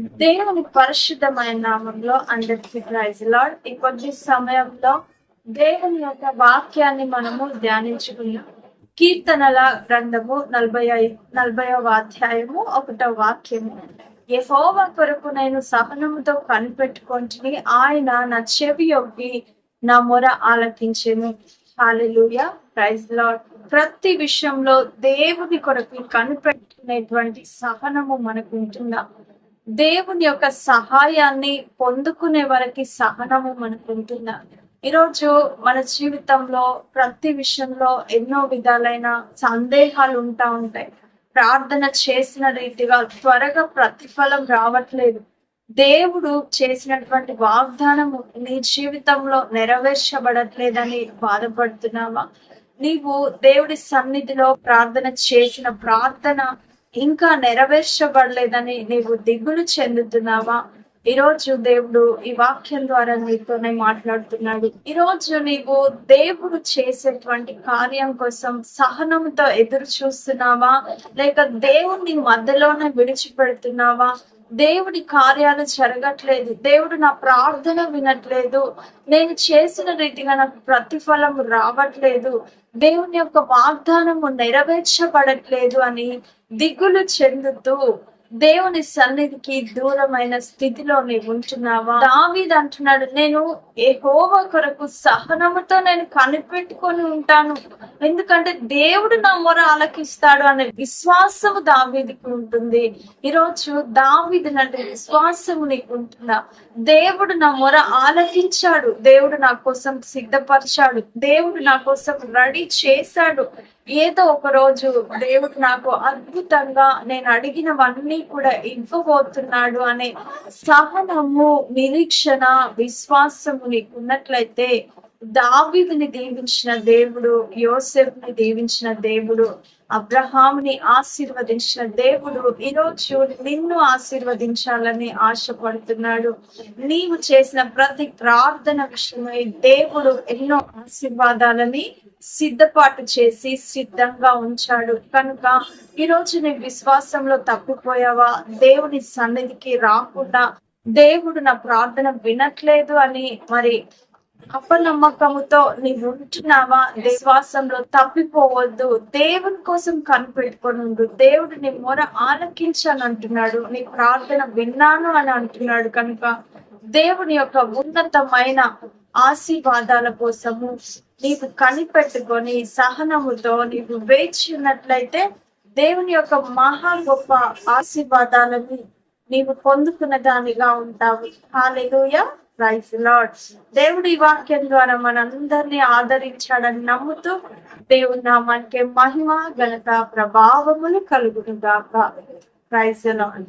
దేవుని పరిశుద్ధమైన నామంలో అందరికి ప్రైజ్ లాడ్ ఈ కొద్ది సమయంలో దేవుని యొక్క వాక్యాన్ని మనము ధ్యానించుకున్నాం కీర్తనల గ్రంథము నలభై నలభైవ అధ్యాయము ఒకటో వాక్యము. యెహోవ కొరకు నేను సహనముతో కనిపెట్టుకుంటుని ఆయన నా చెవి యొక్క నా మొర ఆలకించేను. హాలెలూయా ప్రైజ్ లాడ్ ప్రతి విషయంలో దేవుని కొరకు కనిపెట్టుకునేటువంటి సహనము మనకు ఉంటుందా? దేవుని యొక్క సహాయాన్ని పొందుకునే వారికి సహనము మనకు ఉంటుందా ఈరోజు మన జీవితంలో ప్రతి విషయంలో ఎన్నో విధాలైన సందేహాలు ఉంటా ఉంటాయి. ప్రార్థన చేసిన రీతిగా త్వరగా ప్రతిఫలం రావట్లేదు. దేవుడు చేసినటువంటి వాగ్దానము నీ జీవితంలో నెరవేర్చబడట్లేదని బాధపడుతున్నావా? నీవు దేవుడి సన్నిధిలో ప్రార్థన చేసిన ప్రార్థన ఇంకా నెరవేర్చబడలేదని నీవు దిగులు చెందుతున్నావా? ఈరోజు దేవుడు ఈ వాక్యం ద్వారా నీతోనే మాట్లాడుతున్నాడు. ఈరోజు నీవు దేవుడు చేసేటువంటి కార్యం కోసం సహనంతో ఎదురు చూస్తున్నావా? లేక దేవుడిని మధ్యలోనే విడిచిపెడుతున్నావా? దేవుడి కార్యాలు జరగట్లేదు. దేవుడు నా ప్రార్థన వినట్లేదు. నేను చేసిన రీతిగా నాకు ప్రతిఫలం రావట్లేదు. దేవుని యొక్క వాగ్దానము నెరవేర్చబడట్లేదు అని దిగులు చెందుతూ దేవుని సన్నిధికి దూరమైన స్థితిలో నీవు ఉంటున్నావా? దావీద్ అంటున్నాడు నేను ఏహోవ కొరకు సహనముతో నేను కనిపెట్టుకొని ఉంటాను. ఎందుకంటే దేవుడు నా మొర ఆలకిస్తాడు అనే విశ్వాసం దావీదికి ఉంటుంది. ఈరోజు దావీది అంటే విశ్వాసము నీకు ఉంటుందా? దేవుడు నా మొర ఆలకించాడు. దేవుడు నా కోసం సిద్ధపరిచాడు. దేవుడు నా కోసం రెడీ చేశాడు. ఏదో ఒక రోజు దేవుడు నాకు అద్భుతంగా నేను అడిగినవన్నీ కూడా ఇవ్వబోతున్నాడు అనే సహనము నిరీక్షణ విశ్వాసము మీకు ఉన్నట్లయితే దావీదుని దీవించిన దేవుడు యోసెఫ్ని దీవించిన దేవుడు అబ్రహాంని ఆశీర్వదించిన దేవుడు ఈరోజు నిన్ను ఆశీర్వదించాలని ఆశపడుతున్నాడు. నీవు చేసిన ప్రతి ప్రార్థన విషయమై దేవుడు ఎన్నో ఆశీర్వాదాలని సిద్ధపాటు చేసి సిద్ధంగా ఉంచాడు. కనుక ఈరోజు నీ విశ్వాసంలో తప్పిపోయావా? దేవుని సన్నిధికి రాకుండా దేవుడు నా ప్రార్థన వినట్లేదు అని మరి అపనమ్మకముతో నీవు ఉంటున్నావా? విశ్వాసంలో తప్పిపోవద్దు. దేవుని కోసం కనిపెట్టుకొని ఉండు. దేవుడు నీ మొర ఆలకించాను అంటున్నాడు. నీ ప్రార్థన విన్నాను అని అంటున్నాడు కనుక దేవుని యొక్క ఉన్నతమైన ఆశీర్వాదాల కోసము నీవు కనిపెట్టుకొని సహనముతో నీవు వేచి ఉన్నట్లయితే దేవుని యొక్క మహా గొప్ప ఆశీర్వాదాలని నీవు పొందుకున్న దానిగా ఉంటావు. హాలెలూయా ప్రైజ్ లార్డ్ దేవుడు ఈ వాక్యం ద్వారా మనందరినీ ఆదరించాడని నమ్ముతూ దేవుని నామానికి మహిమ ఘనత ప్రభావములు కలుగును గాక. Praise lord